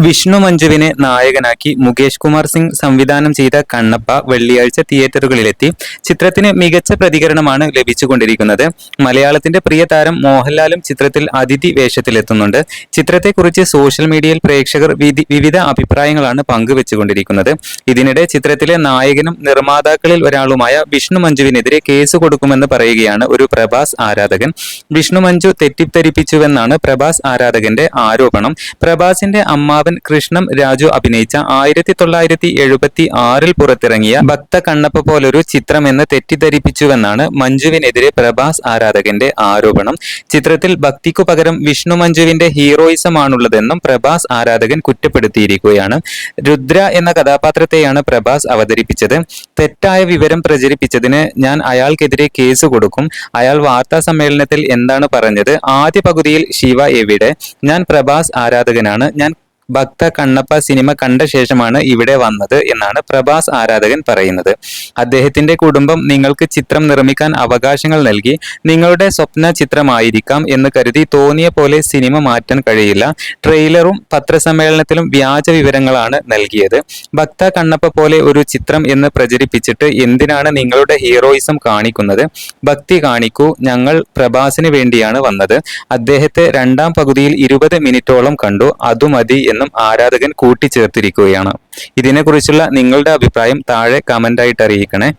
വിഷ്ണു മഞ്ജുവിനെ നായകനാക്കി മുകേഷ് കുമാർ സിംഗ് സംവിധാനം ചെയ്ത കണ്ണപ്പ വെള്ളിയാഴ്ച തിയേറ്ററുകളിലെത്തി. ചിത്രത്തിന് മികച്ച പ്രതികരണമാണ് ലഭിച്ചുകൊണ്ടിരിക്കുന്നത്. മലയാളത്തിന്റെ പ്രിയ താരം മോഹൻലാലും ചിത്രത്തിൽ അതിഥി വേഷത്തിലെത്തുന്നുണ്ട്. ചിത്രത്തെക്കുറിച്ച് സോഷ്യൽ മീഡിയയിൽ പ്രേക്ഷകർ വിധി- വിവിധ അഭിപ്രായങ്ങളാണ് പങ്കുവെച്ചുകൊണ്ടിരിക്കുന്നത്. ഇതിനിടെ ചിത്രത്തിലെ നായകനും നിർമ്മാതാക്കളിൽ ഒരാളുമായ വിഷ്ണു മഞ്ജുവിനെതിരെ കേസ് കൊടുക്കുമെന്ന് പറയുകയാണ് ഒരു പ്രഭാസ് ആരാധകൻ. വിഷ്ണു മഞ്ജു തെറ്റിദ്ധരിപ്പിച്ചുവെന്നാണ് പ്രഭാസ് ആരാധകന്റെ ആരോപണം. പ്രഭാസിന്റെ അമ്മാവൻ കൃഷ്ണം രാജു അഭിനയിച്ച ആയിരത്തി തൊള്ളായിരത്തി എഴുപത്തി ആറിൽ പുറത്തിറങ്ങിയ ഭക്ത കണ്ണപ്പ പോലൊരു ചിത്രമെന്ന് തെറ്റിദ്ധരിപ്പിച്ചുവെന്നാണ് മഞ്ജുവിനെതിരെ പ്രഭാസ് ആരാധകന്റെ ആരോപണം. ചിത്രത്തിൽ ഭക്തിക്കു പകരം വിഷ്ണു മഞ്ജുവിന്റെ ഹീറോയിസമാണുള്ളതെന്നും പ്രഭാസ് ആരാധകൻ കുറ്റപ്പെടുത്തിയിരിക്കുകയാണ്. രുദ്ര എന്ന കഥാപാത്രത്തെയാണ് പ്രഭാസ് അവതരിപ്പിച്ചത്. തെറ്റായ വിവരം പ്രചരിപ്പിച്ചതിന് ഞാൻ അയാൾക്കെതിരെ കേസ് കൊടുക്കും. അയാൾ വാർത്താ സമ്മേളനത്തിൽ എന്താണ് പറഞ്ഞത്? ആദ്യ പകുതിയിൽ ശിവ എവിടെ? ഞാൻ പ്രഭാസ് ആരാധകനാണ്. ഞാൻ ഭക്ത കണ്ണപ്പ സിനിമ കണ്ട ശേഷമാണ് ഇവിടെ വന്നത് എന്നാണ് പ്രഭാസ് ആരാധകൻ പറയുന്നത്. അദ്ദേഹത്തിന്റെ കുടുംബം നിങ്ങൾക്ക് ചിത്രം നിർമ്മിക്കാൻ അവകാശങ്ങൾ നൽകി നിങ്ങളുടെ സ്വപ്ന ചിത്രമായിരിക്കാം എന്ന് കരുതി തോന്നിയ പോലെ സിനിമ മാറ്റാൻ കഴിയില്ല. ട്രെയിലറും പത്രസമ്മേളനത്തിലും വ്യാജ വിവരങ്ങളാണ് നൽകിയത്. ഭക്ത കണ്ണപ്പ പോലെ ഒരു ചിത്രം എന്ന് പ്രചരിപ്പിച്ചിട്ട് എന്തിനാണ് നിങ്ങളുടെ ഹീറോയിസം കാണിക്കുന്നത്? ഭക്തി കാണിക്കൂ. ഞങ്ങൾ പ്രഭാസിന് വേണ്ടിയാണ് വന്നത്. അദ്ദേഹത്തെ രണ്ടാം പകുതിയിൽ ഇരുപത് മിനിറ്റോളം കണ്ടു. അതു മതി എന്നും ആരാധകൻ കൂട്ടിച്ചേർത്തിരിക്കുകയാണ്. ഇതിനെക്കുറിച്ചുള്ള നിങ്ങളുടെ അഭിപ്രായം താഴെ കമന്റായിട്ട് അറിയിക്കണേ.